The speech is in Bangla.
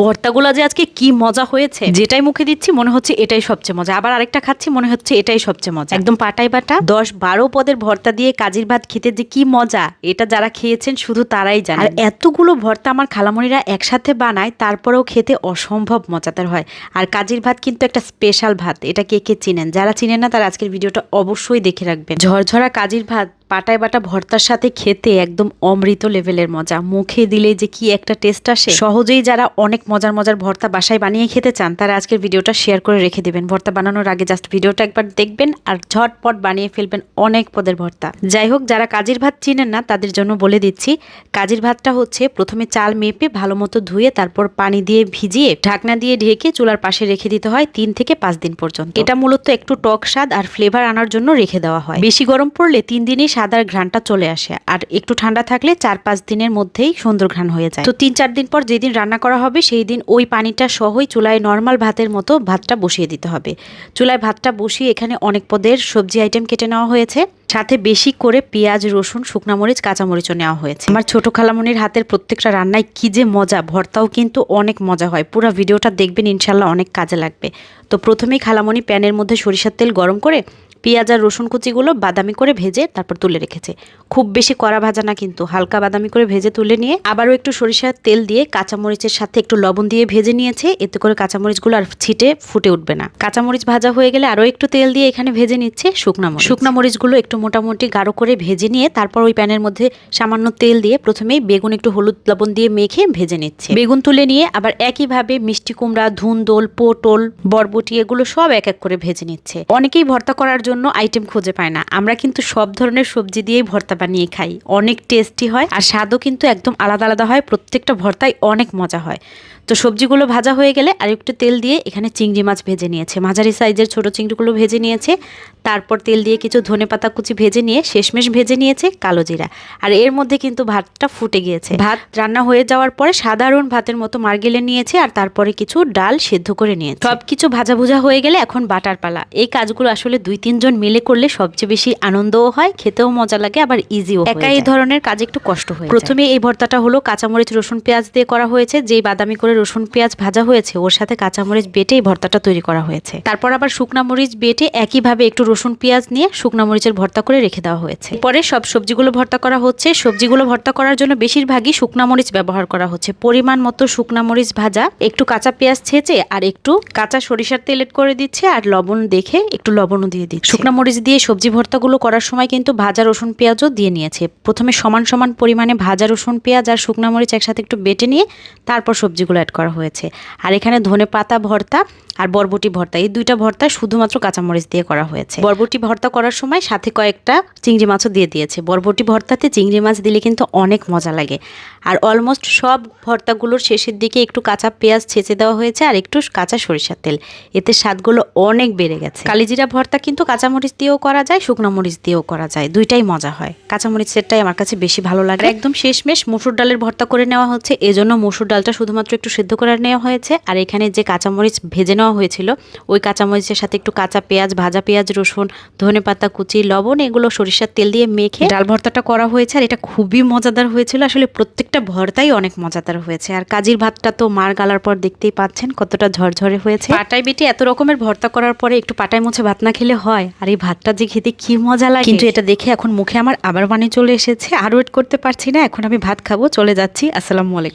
ভর্তাগুলো যে আজকে কি মজা হয়েছে যেটাই মুখে দিচ্ছি মনে হচ্ছে এটাই সবচেয়ে মজা। আবার আরেকটা খাচ্ছি মনে হচ্ছে এটাই সবচেয়ে মজা। একদম পাটাই বাটা দশ বারো পদের ভর্তা দিয়ে কাজির ভাত খেতে যে কি মজা এটা যারা খেয়েছেন শুধু তারাই জানে আর এতগুলো ভর্তা আমার খালামণিরা একসাথে বানায় তারপরেও খেতে অসম্ভব মজাদার হয়। আর কাজির ভাত কিন্তু একটা স্পেশাল ভাত এটা কে কে চিনেন? যারা চিনেন না তারা আজকের ভিডিওটা অবশ্যই দেখে রাখবেন। ঝরঝরা কাজির ভাত পাটায় বাটা ভর্তার সাথে খেতে একদম অমৃত লেভেলের মজা। মুখে দিলে যে কি একটা টেস্ট আসে। সহজেই যারা অনেক মজার মজার ভর্তা বাসায় বানিয়ে খেতে চান, তারা আজকের ভিডিওটা শেয়ার করে রেখে দেবেন। ভর্তা বানানোর আগে জাস্ট ভিডিওটা একবার দেখবেন আর ঝটপট বানিয়ে ফেলবেন অনেক পদের ভর্তা। যাই হোক, যারা কাজির ভাত চিনেন না, তাদের জন্য বলে দিচ্ছি, কাজির ভাতটা হচ্ছে প্রথমে চাল মেপে ভালো মতো ধুয়ে তারপর পানি দিয়ে ভিজিয়ে ঢাকনা দিয়ে ঢেকে চুলার পাশে রেখে দিতে হয় তিন থেকে পাঁচ দিন পর্যন্ত। এটা মূলত একটু টক স্বাদ আর ফ্লেভার আনার জন্য রেখে দেওয়া হয়। বেশি গরম পড়লে তিন দিনই সাদার ঘ্রাণটা চলে আসে। আর একটু ঠান্ডা থাকলে চার পাঁচ দিনের মধ্যেই সুন্দর ঘ্রাণ হয়ে যায়। তো তিন চার দিন পর যেদিন রান্না করা হবে, সেই দিন ওই পানিটা সহই চুলায় নর্মাল ভাতের মতো ভাতটা বসিয়ে দিতে হবে। চুলায় ভাতটা বসিয়ে এখানে অনেক পদের সবজি আইটেম কেটে নেওয়া হয়েছে। সাথে বেশি করে পেঁয়াজ, রসুন, শুকনা মরিচ কাঁচামরিচও নেওয়া হয়েছে। আমার ছোট খালামনির হাতের প্রত্যেকটা রান্নায় কি যে মজা, ভর্তাও কিন্তু অনেক মজা হয়। পুরো ভিডিওটা দেখবেন ইনশাল্লাহ অনেক কাজে লাগবে। তো প্রথমেই খালামনি প্যানের মধ্যে সরিষার তেল গরম করে পেঁয়াজ আর রসুন কুচিগুলো বাদামি করে ভেজে তারপর তুলে রেখেছে। খুব বেশি কড়া ভাজা না কিন্তু, হালকা বাদামি করে ভেজে তুলে নিয়ে আবারও একটু সরিষার তেল দিয়ে কাঁচামরিচের সাথে একটু লবণ দিয়ে ভেজে নিয়েছে, এতে করে কাঁচামরিচগুলো আর ছিটে ফুটে উঠবে না। কাঁচামরিচ ভাজা হয়ে গেলে আরও একটু তেল দিয়ে এখানে ভেজে নিচ্ছে শুকনা মরিচ। শুকনা মরিচগুলো একটু মোটামুটি গাঢ় করে ভেজে নিয়ে তারপর ওই প্যানের মধ্যে সামান্য তেল দিয়ে প্রথমেই বেগুন একটু হলুদ লবণ দিয়ে মেখে ভেজে নিচ্ছে। বেগুন তুলে নিয়ে আবার একইভাবে মিষ্টি কুমড়া ধুন দোল পটল, বরবটি এগুলো সব এক এক করে ভেজে নিচ্ছে। অনেকেই ভর্তা করার জন্য আইটেম খুঁজে পায় না। আমরা কিন্তু সব ধরনের সবজি দিয়েই ভর্তা বানিয়ে খাই। অনেক টেস্টি হয় আর স্বাদও কিন্তু একদম আলাদা আলাদা হয়। প্রত্যেকটা ভর্তায় অনেক মজা হয়। তো সবজিগুলো ভাজা হয়ে গেলে আর একটু তেল দিয়ে এখানে চিংড়ি মাছ ভেজে নিয়েছে। মাঝারি সাইজের ছোট চিংড়িগুলো ভেজে নিয়েছে। তারপর তেল দিয়ে কিছু ধনে পাতা কুচি ভেজে নিয়ে শেষমেশ ভেজে নিয়েছে কালো জিরা। আর এর মধ্যে কিন্তু ভাতটা ফুটে গিয়েছে। ভাত রান্না হয়ে যাওয়ার পরে সাধারণ ভাতের মতো মার্গেলে নিয়েছে আর তারপরে কিছু ডাল সেদ্ধ করে নিয়েছে। সব কিছু ভাজা ভুজা হয়ে গেলে এখন বাটার পালা। এই কাজগুলো আসলে দুই তিনজন মিলে করলে সবচেয়ে বেশি আনন্দও হয় খেতেও মজা লাগে আবার ইজিও একা এই ধরনের কাজ একটু কষ্ট হয় প্রথমে এই ভর্তাটা হলো কাঁচামরিচ রসুন পেঁয়াজ দিয়ে করা হয়েছে যেই বাদামি করে রসুন পেঁয়াজ ভাজা হয়েছে ওর সাথে কাঁচামরিচ বেটে এই ভর্তাটা তৈরি করা হয়েছে। তারপর আবার শুকনা মরিচ বেটে একইভাবে একটু রসুন পেঁয়াজ নিয়ে শুকনা মরিচের ভর্তা করে রেখে দেওয়া হয়েছে। পরে সব সবজিগুলো ভর্তা করা হচ্ছে। সবজিগুলো ভর্তা করার জন্য বেশিরভাগই শুকনা মরিচ ব্যবহার করা হচ্ছে। পরিমাণ মতো শুকনা মরিচ ভাজা একটু কাঁচা পেঁয়াজ ছেঁচে আর একটু কাঁচা সরিষার তেল এড করে দিচ্ছে আর লবণ দেখে একটু লবণও দিয়ে দিচ্ছে। শুকনা মরিচ দিয়ে সবজি ভর্তাগুলো করার সময় কিন্তু ভাজা, রসুন, পেঁয়াজও দিয়ে নিয়েছে। প্রথমে সমান সমান পরিমাণে ভাজা, রসুন, পেঁয়াজ আর শুকনা মরিচ একসাথে একটু বেটে নিয়ে তারপর সবজিগুলো অ্যাড করা হয়েছে। আর এখানে ধনে পাতা ভর্তা আর বরবটি ভর্তা, এই দুইটা ভর্তা শুধুমাত্র কাঁচামরিচ দিয়ে করা হয়েছে। বরবটি ভর্তা করার সময় সাথে কয়েকটা চিংড়ি মাছও দিয়ে দিয়েছে। বরবটি ভর্তাতে চিংড়ি মাছ দিলে কিন্তু অনেক মজা লাগে। আর অলমোস্ট সব ভর্তাগুলোর শেষের দিকে একটু কাঁচা পেঁয়াজ ছেঁচে দেওয়া হয়েছে আর একটু কাঁচা সরিষার তেল। এতে স্বাদগুলো অনেক বেড়ে গেছে। কালিজিরা ভর্তা কিন্তু কাঁচামরিচ দিয়েও করা যায় শুকনো মরিচ দিয়েও করা যায়। দুইটাই মজা হয়। কাঁচামরিচেরটাই আমার কাছে বেশি ভালো লাগে। একদম শেষমেশ মসুর ডালের ভর্তা করে নেওয়া হচ্ছে। এজন্য মসুর ডালটা শুধুমাত্র একটু সেদ্ধ করে নেওয়া হয়েছে। আর এখানে যে কাঁচামরিচ ভেজে নেওয়া হয়েছিল ওই কাঁচামরিচের সাথে একটু কাঁচা পেঁয়াজ ভাজা পেঁয়াজ রসুন ধনে পাতা কুচি লবণ এগুলো সরিষার তেল দিয়ে মেখে ডাল ভর্তাটা করা হয়েছে। আর এটা খুবই মজাদার হয়েছিল। আসলে প্রত্যেকটা ভর্তাই অনেক মজাদার হয়েছে। আর কাজির ভাতটা তো মার গালার পর দেখতেই পাচ্ছেন কতটা ঝরঝরে হয়েছে। পাটায় বেটে এত রকমের ভর্তা করার পরে একটু পাটায় মুছে ভাত না খেলে হয়। আর এই ভাতটা যে খেতে কি মজা লাগে। কিন্তু এটা দেখে এখন মুখে আমার আবার পানি চলে এসেছে। আর ওয়েট করতে পারছি না। এখন আমি ভাত খাব, চলে যাচ্ছি। আসসালামু আলাইকুম।